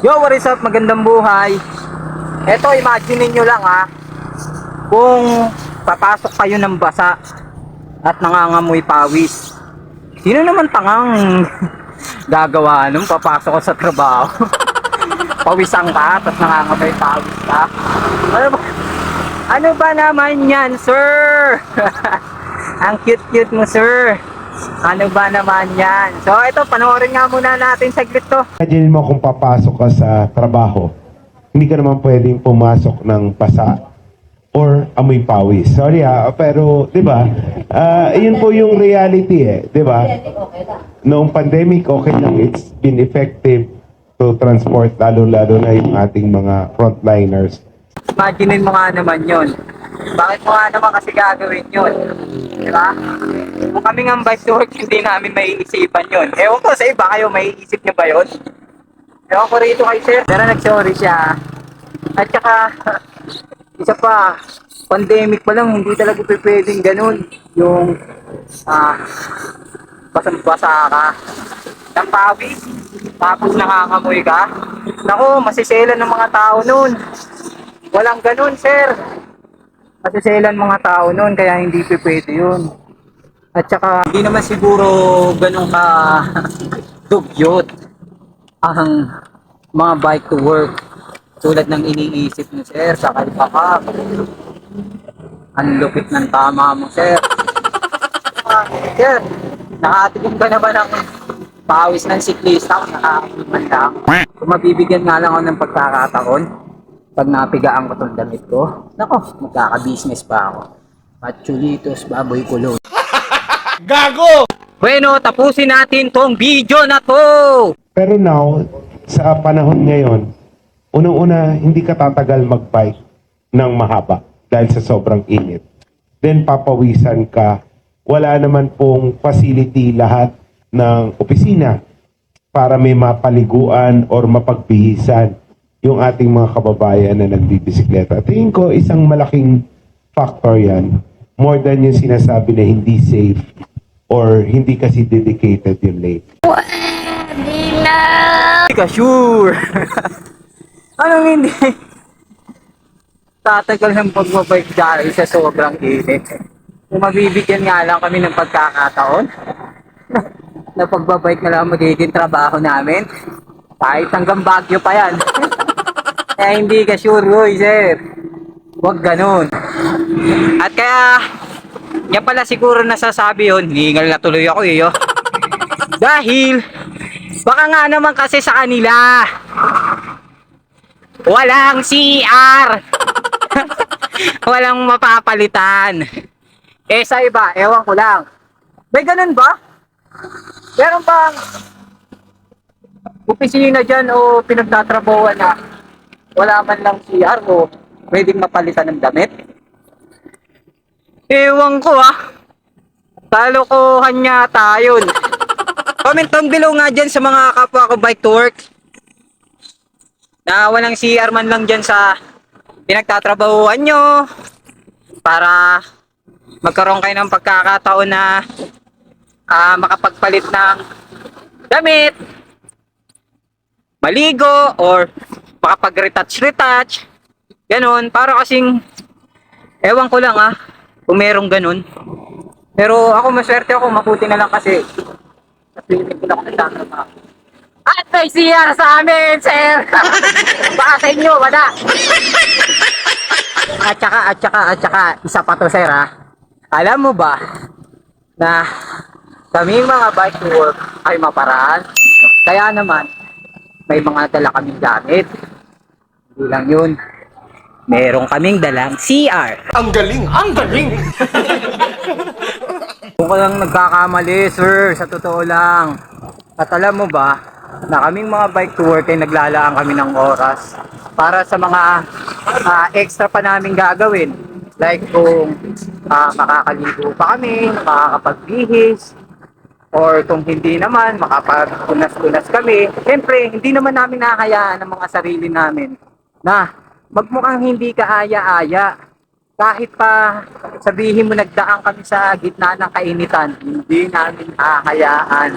Yo, what is up? Magandang buhay. Eto, imagine nyo lang ha. Kung papasok kayo ng basa at nangangamoy pawis. Sino naman tangang gagawa nung papasok ko sa trabaho? Pawisan ka at nangangamoy pawis ka? Ano ba, ano ba naman yan, sir? Ang cute-cute mo, sir. Ano ba naman yan? So, ito, panoorin nga muna natin saglit to. Imagine mo kung papasok ka sa trabaho, hindi ka naman pwedeng pumasok ng pasa or amoy pawis. Sorry ha, pero 'di ba? Ah, yun po yung reality eh, 'di ba? Noong pandemic okay lang, it's been effective to transport lalo-lalo na yung ating mga frontliners. Imaginin mo nga naman yun. Bakit mo nga naman kasi gagawin yun? Di ba? Kung kami nga bike to work, hindi namin maiisipan yun. Ewan ko sa iba kayo, maiisip nyo ba yun? Ewan ko rito kay sir. Pero nag-sorry siya. At saka, isa pa, pandemic pa lang, hindi talaga pwedeng ganun. Yung, ah, basang-basa ka. Ng. Tapos nakakamoy ka. Naku, masisela ng mga tao nun. Walang ganun, sir. Masiselan mga tao noon, kaya hindi pwede yun. At saka, hindi naman siguro ganun ka dugyot ang mga bike to work tulad ng iniisip mo, sir, sa kalpaka. Ang lupit ng tama mo, sir. Sir, nakatikim ka na ba ng pawis ng siklista kung nakakakiman lang? Kung mabibigyan nga lang ako ng pagkakataon, pag napigaan ko tong damit ko, nako, magkaka-business pa ako. Pachulitos, baboy kulot. Gago! Bueno, tapusin natin tong video na to! Pero now, sa panahon ngayon, unang-una, hindi ka tatagal mag-bike ng mahaba dahil sa sobrang init. Then papawisan ka. Wala naman pong facility lahat ng opisina para may mapaliguan or mapagbihisan yung ating mga kababayan na nagbibisikleta. Tingin ko isang malaking factor yan more than yung sinasabi na hindi safe or hindi kasi dedicated yung lane. Hindi ka sure! Anong hindi? Tatagal ng pagbabike dahil sa sobrang init. Kung mabibigyan nga lang kami ng pagkakataon, na pagbabike na lang magiging trabaho namin, kahit hanggang Baguio pa yan. Kaya hindi ka sure, boy, sir. Huwag ganun. At kaya, yan pala siguro nasasabi yun, hingal na tuloy ako eh, oh. Dahil, baka nga naman kasi sa kanila, walang CR. walang mapapalitan. Eh sa iba, ewan ko lang. May ganun ba? Meron bang opisina dyan o pinagtatrabawan na wala man lang CR o pwedeng mapalitan ng damit? Ewan ko ah. Talokohan yata yun. Comment down below nga dyan sa mga kapwa ko bike to work. Na walang CR man lang dyan sa pinagtatrabahuan nyo. Para magkaroon kayo ng pagkakataon na ah, makapagpalit ng damit, maligo, or makapag-retouch-retouch. Ganon. Para kasing, ewan ko lang ah, kung merong ganon. Pero ako maswerte ako, maputi na lang kasi kasi hindi ko lang nagtatrabaho. At may CR sa amin, sir! Baka sa inyo, wala! At saka, at saka, at saka, isa pa to, sir, ha? Alam mo ba, na kami mga bike to work ay maparaan. Kaya naman, may mga dala kaming gamit. Hindi lang yun. Meron kaming dalang CR. Ang galing! Ang galing! Kung lang nagkakamali, sir, sa totoo lang. At alam mo ba, na kaming mga bike to work ay naglalaan kami ng oras para sa mga ah, extra pa namin gagawin. Like kung ah, makakaligo pa kami, makakapagbihis, or kung hindi naman, makapagpunas-punas kami. Siyempre, hindi naman namin nakakayaan ng mga sarili namin na magmukhang hindi ka aya-aya kahit pa sabihin mo nagdaan kami sa gitna ng kainitan, hindi namin hahayaan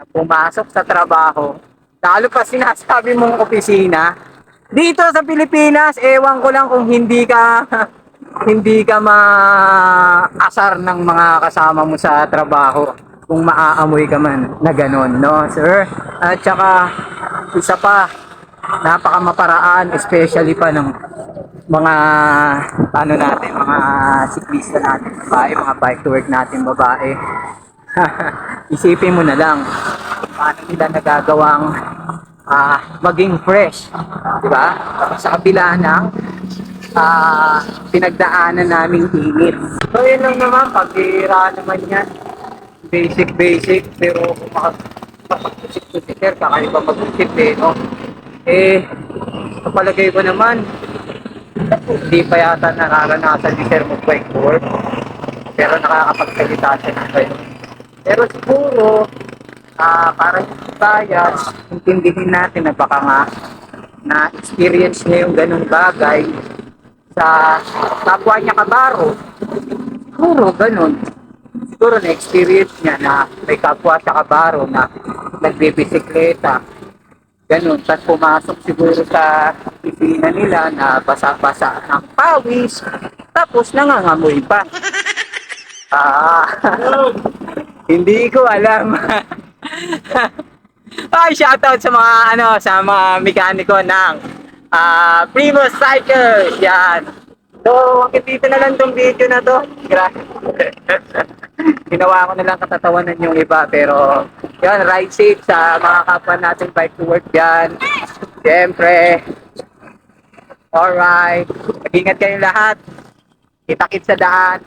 na pumasok sa trabaho Lalo pa sinasabi mong opisina. Dito sa Pilipinas, ewan ko lang kung hindi ka hindi ka maasar ng mga kasama mo sa trabaho kung maaamoy ka man na ganon, no, sir? At saka, isa pa, napaka maparaan, especially pa ng mga ano natin, mga siklista natin, babae, mga bike to work natin, babae. Isipin mo na lang paano nila nagagawang ah, maging fresh, di ba? Sa kabila ng ah, pinagdaanan naming init. So yun lang naman, pagbira naman yan. Basic, basic, pero kung makapag-usip ko si Sir, kakaiba mag-usip eh, no? Eh, sa palagay ko naman, hindi pa yata nararanasan ni Sir mag-bike to. Pero nakakapagsalita siya ng kayo. Pero siguro, ah para hindi bias, intindihin natin na baka nga na-experience niya yung ganung bagay sa kapwa niya kabaro. Siguro ganun. Siguro na-experience niya na may kapwa sa kabaro na nagbibisikleta. Ganun. Tapos pumasok siguro sa opisina nila na basa-basa ng pawis. Tapos nangangamoy pa. Ah, hindi ko alam. Ay, shoutout sa mga ano, sa mga mekaniko ng ah Primus Cycles. Yan. So, hanggang dito na lang tong video na to. Grabe. Ginawa ko na lang katatawanan yung iba. Pero, yan, ride safe sa mga kapwa natin bike to work yan. Siyempre. Alright. Mag-ingat kayo lahat. Kita-kit sa daan.